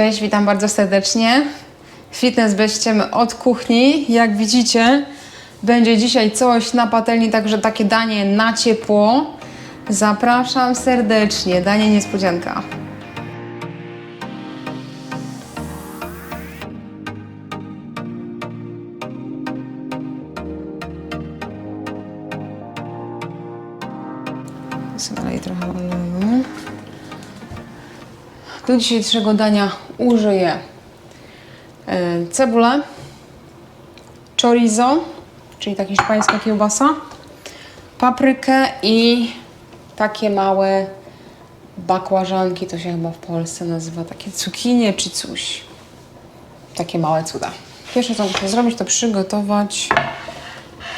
Cześć, witam bardzo serdecznie. Fitness bez od kuchni. Jak widzicie, będzie dzisiaj coś na patelni, także takie danie na ciepło. Zapraszam serdecznie, danie niespodzianka. Naleję trochę oleju. Do dzisiejszego dania użyję e, cebulę, chorizo, czyli ta hiszpańska kiełbasa, paprykę i takie małe bakłażanki, to się chyba w Polsce nazywa takie cukinie czy coś. Takie małe cuda. Pierwsze co muszę zrobić to przygotować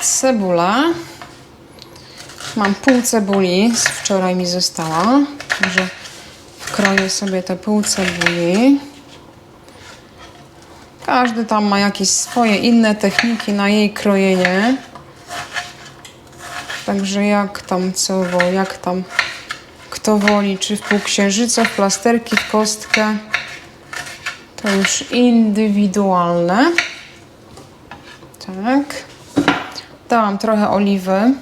cebulę. Mam pół cebuli, z wczoraj mi została, także wkroję sobie te pół cebuli. Każdy tam ma jakieś swoje inne techniki na jej krojenie. Także jak tam co, jak tam kto woli, czy w półksiężyca, w plasterki, w kostkę. To już indywidualne. Tak. Dałam trochę oliwy.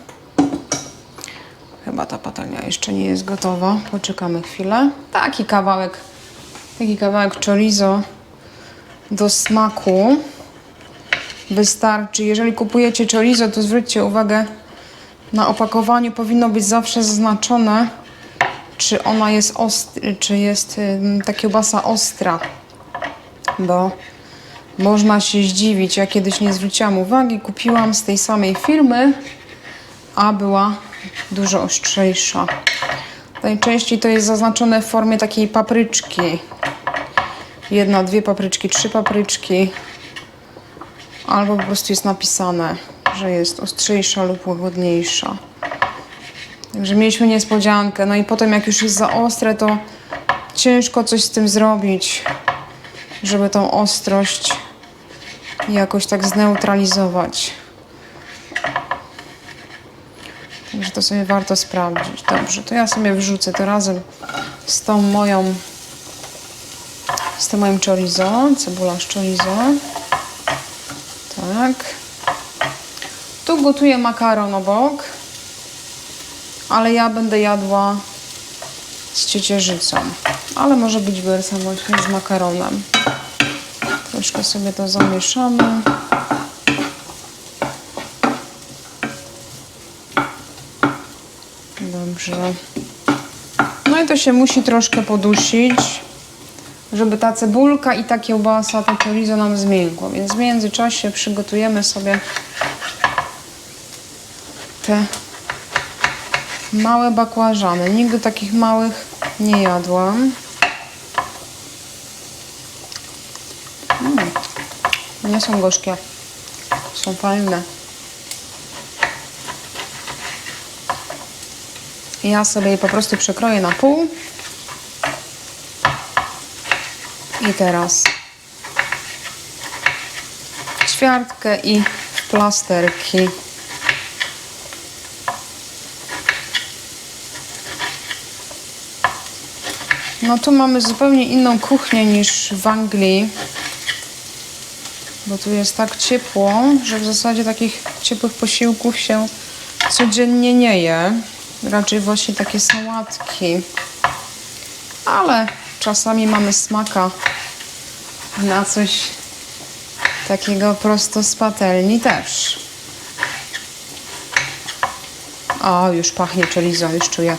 Chyba ta patelnia jeszcze nie jest gotowa. Poczekamy chwilę. Taki kawałek, taki kawałek chorizo do smaku wystarczy. Jeżeli kupujecie chorizo, to zwróćcie uwagę, na opakowaniu powinno być zawsze zaznaczone, czy ona jest ostra, czy jest ta kiełbasa ostra, bo można się zdziwić. Ja kiedyś nie zwróciłam uwagi, kupiłam z tej samej firmy, a była dużo ostrzejsza. Najczęściej to jest zaznaczone w formie takiej papryczki. Jedna, dwie papryczki, trzy papryczki. Albo po prostu jest napisane, że jest ostrzejsza lub łagodniejsza. Także mieliśmy niespodziankę. No i potem jak już jest za ostre, to ciężko coś z tym zrobić, żeby tą ostrość jakoś tak zneutralizować. Także to sobie warto sprawdzić. Dobrze, to ja sobie wrzucę to razem z tą moją tym moim chorizo, cebula z chorizo. Tak. Tu gotuję makaron obok, ale ja będę jadła z ciecierzycą. Ale może być wersja właśnie z makaronem. Troszkę sobie to zamieszamy. Dobrze. No i to się musi troszkę podusić, żeby ta cebulka i ta kiełbasa, to chorizo nam zmiękło. Więc w międzyczasie przygotujemy sobie te małe bakłażany. Nigdy takich małych nie jadłam. Mm. Nie są gorzkie. Są fajne. Ja sobie je po prostu przekroję na pół. I teraz ćwiartkę i plasterki. No tu mamy zupełnie inną kuchnię niż w Anglii. Bo tu jest tak ciepło, że w zasadzie takich ciepłych posiłków się codziennie nie je. Raczej właśnie takie sałatki. Ale czasami mamy smaka na coś takiego prosto z patelni też. O, już pachnie chorizo, już czuję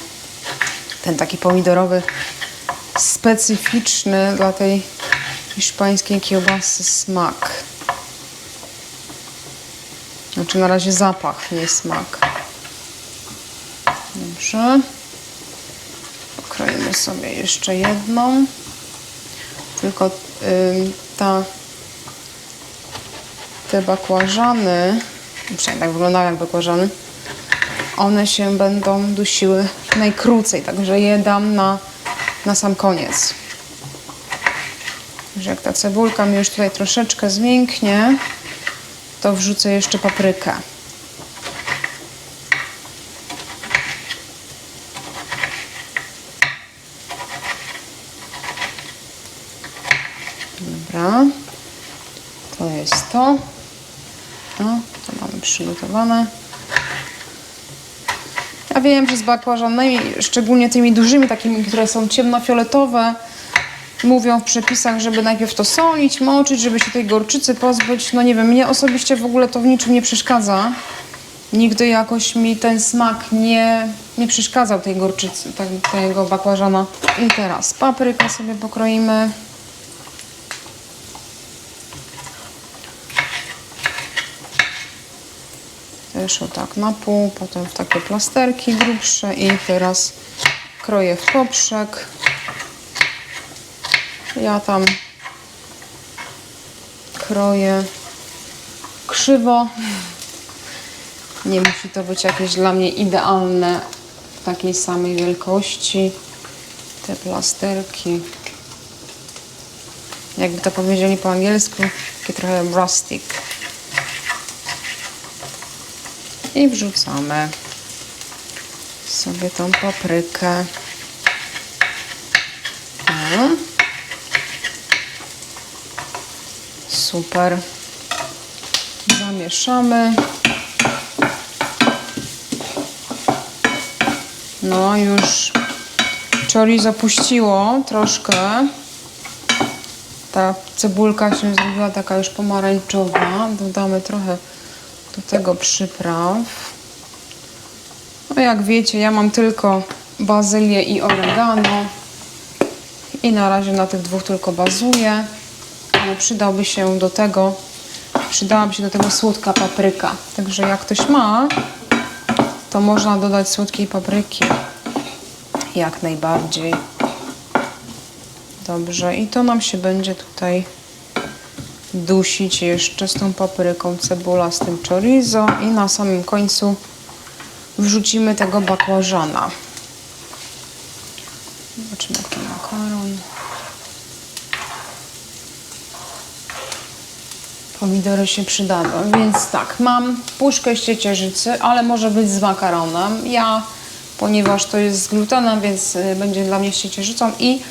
ten taki pomidorowy, specyficzny dla tej hiszpańskiej kiełbasy smak. Znaczy na razie zapach, nie smak. Dobrze. Pokroimy sobie jeszcze jedną. Tylko ym, ta, te bakłażany, przynajmniej tak wyglądają jak bakłażany, one się będą dusiły najkrócej, także je dam na, na sam koniec. Że jak ta cebulka mi już tutaj troszeczkę zmięknie, to wrzucę jeszcze paprykę. Dobra. To jest to. No, to przygotowane. Ja wiem, że z bakłażanami, szczególnie tymi dużymi, takimi, które są ciemnofioletowe, mówią w przepisach, żeby najpierw to solić, moczyć, żeby się tej gorczycy pozbyć. No nie wiem, mnie osobiście w ogóle to w niczym nie przeszkadza. Nigdy jakoś mi ten smak nie, nie przeszkadzał tej gorczycy, tak, tego bakłażana. I teraz paprykę sobie pokroimy. O tak na pół, potem w takie plasterki grubsze i teraz kroję w poprzek. Ja tam kroję krzywo. Nie musi to być jakieś dla mnie idealne w takiej samej wielkości. Te plasterki. Jakby to powiedzieli po angielsku, takie trochę rustic. I wrzucamy sobie tą paprykę. No. Super. Zamieszamy. No już chorizo puściło troszkę. Ta cebulka się zrobiła taka już pomarańczowa. Dodamy trochę do tego przypraw. No jak wiecie, ja mam tylko bazylię i oregano. I na razie na tych dwóch tylko bazuję. Ale przydałby się do tego, przydałaby się do tego słodka papryka. Także jak ktoś ma, to można dodać słodkiej papryki. Jak najbardziej. Dobrze, i to nam się będzie tutaj dusić jeszcze z tą papryką, cebula z tym chorizo i na samym końcu wrzucimy tego bakłażana. Zobaczymy jaki makaron. Pomidory się przydadzą, więc tak, mam puszkę z ciecierzycy, ale może być z makaronem. Ja, ponieważ to jest z glutenem, więc y, będzie dla mnie z ciecierzycą i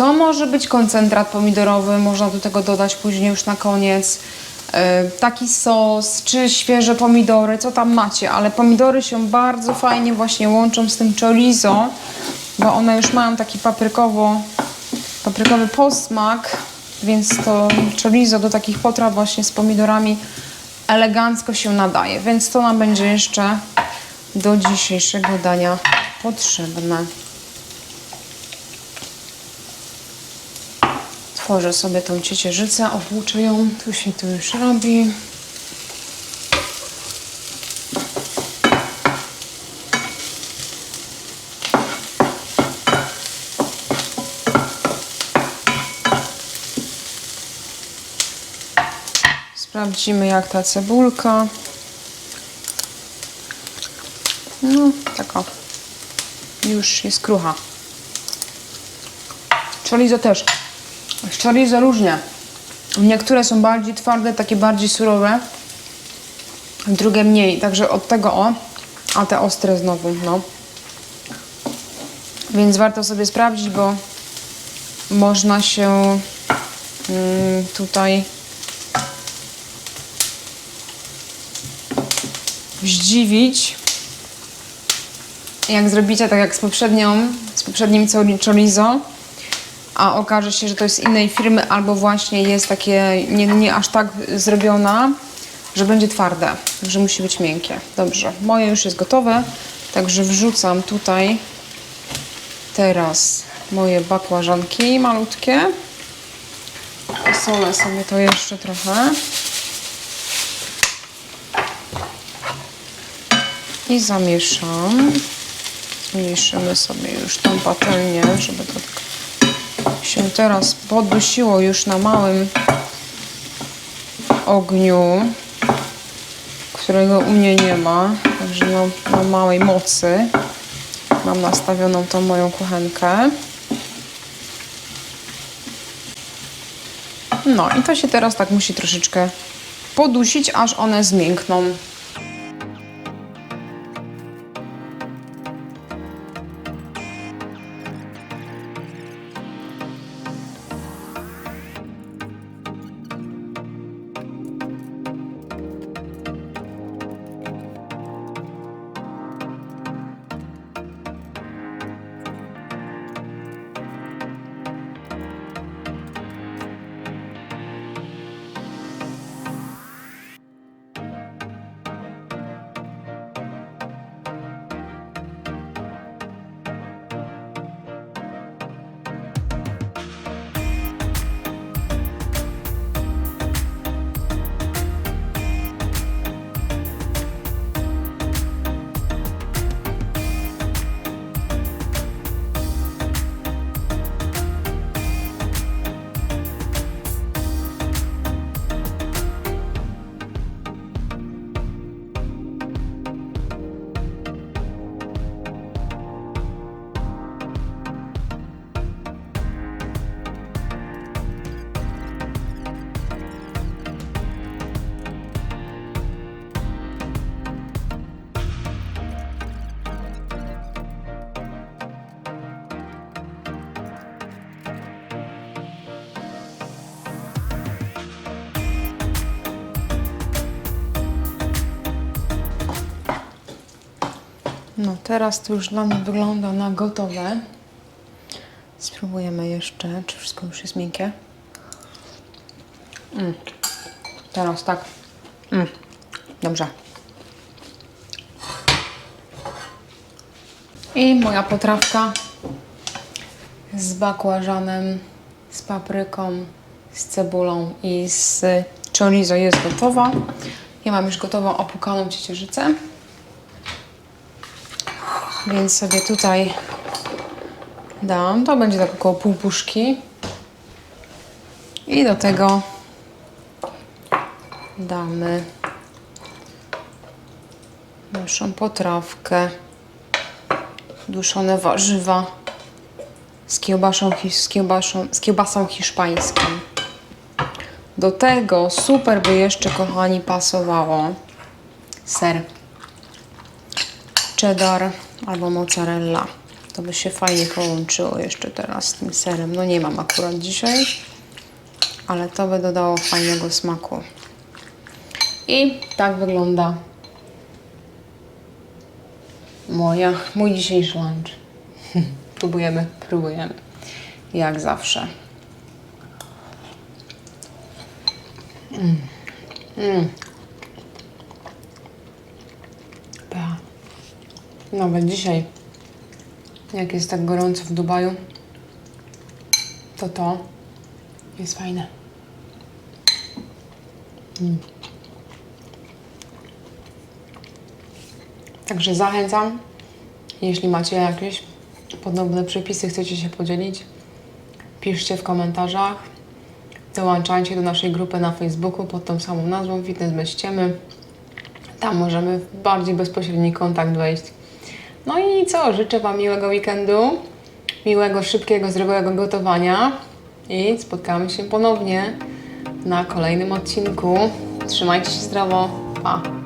to może być koncentrat pomidorowy, można do tego dodać później już na koniec. y, Taki sos, czy świeże pomidory, co tam macie, ale pomidory się bardzo fajnie właśnie łączą z tym chorizo, bo one już mają taki paprykowo, paprykowy posmak, więc to chorizo do takich potraw właśnie z pomidorami elegancko się nadaje, więc to nam będzie jeszcze do dzisiejszego dania potrzebne. Tworzę sobie tą ciecierzycę, obłuczę ją, tu się to już robi. Sprawdzimy jak ta cebulka. No, taka. Już jest krucha. Chorizo też. Chorizo różnie. Niektóre są bardziej twarde, takie bardziej surowe. Drugie mniej. Także od tego o. A te ostre znowu, no. Więc warto sobie sprawdzić, bo można się mm, tutaj zdziwić, jak zrobicie tak jak z poprzednią, z poprzednim chorizo, a okaże się, że to jest innej firmy, albo właśnie jest takie nie, nie aż tak zrobiona, że będzie twarde, że musi być miękkie. Dobrze, moje już jest gotowe, także wrzucam tutaj teraz moje bakłażanki malutkie. Posolę sobie to jeszcze trochę. I zamieszam. Zmniejszymy sobie już tą patelnię, żeby to tak się teraz podusiło już na małym ogniu, którego u mnie nie ma, także na, na małej mocy mam nastawioną tą moją kuchenkę. No i to się teraz tak musi troszeczkę podusić, aż one zmiękną. No teraz to już dla mnie wygląda na gotowe. Spróbujemy jeszcze, czy wszystko już jest miękkie. Mm. Teraz tak. Mm. Dobrze. I moja potrawka z bakłażanem, z papryką, z cebulą i z chorizo jest gotowa. Ja mam już gotową opłukaną ciecierzycę. Więc sobie tutaj dam. To będzie tak około pół puszki. I do tego damy naszą potrawkę, duszone warzywa z kiełbasą, z kiełbasą, z kiełbasą hiszpańską. Do tego super by jeszcze, kochani, pasowało ser cheddar albo mozzarella. To by się fajnie połączyło jeszcze teraz z tym serem. No nie mam akurat dzisiaj, ale to by dodało fajnego smaku. I tak wygląda moja, mój dzisiejszy lunch. próbujemy, próbujemy. Jak zawsze. Mm. Nawet dzisiaj, jak jest tak gorąco w Dubaju, to to jest fajne. Także zachęcam, jeśli macie jakieś podobne przepisy, chcecie się podzielić, piszcie w komentarzach. Dołączajcie do naszej grupy na Facebooku pod tą samą nazwą Fitness bez. Tam możemy w bardziej bezpośredni kontakt wejść. No i co? Życzę Wam miłego weekendu, miłego, szybkiego, zdrowego gotowania i spotkamy się ponownie na kolejnym odcinku. Trzymajcie się zdrowo. Pa!